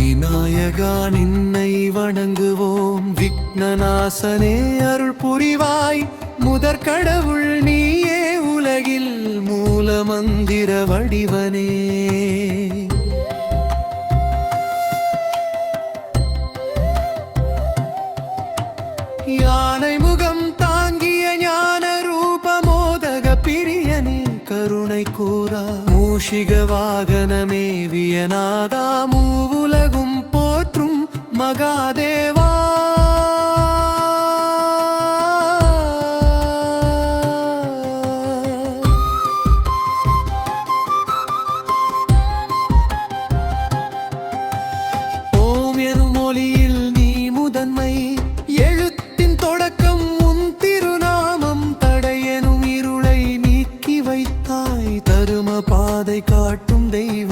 விநாயகா நின்னை வணங்குவோம். விக்னநாசனே அருள் புரிவாய். முதற் கடவுள் நீயே உலகில் மூல மந்திர வடிவனே. யானை முகம் தாங்கிய ஞான ரூப மோதக பிரியனே கருணை கூறா. மூஷிக வாகனமே வியநாதா மூவு மகாதேவா. ஓம் எனும் மொழியில் நீ முதன்மை எழுத்தின் தொடக்கம் உன் திருநாமம் தடையெனும் இருளை நீக்கி வைத்தாய் தரும பாதை காட்டும் தெய்வம்.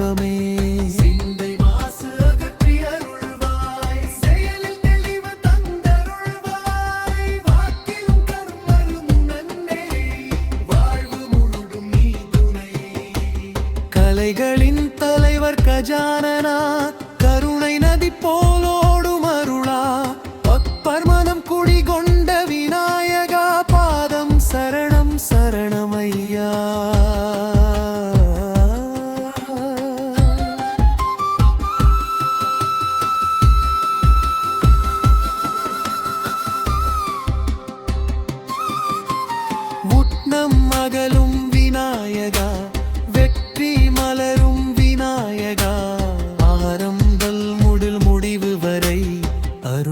கலைகளின் தலைவர் கஜானனா கருணை நதி போலோ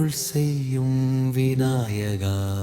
அருள் செய்யும் விநாயகா.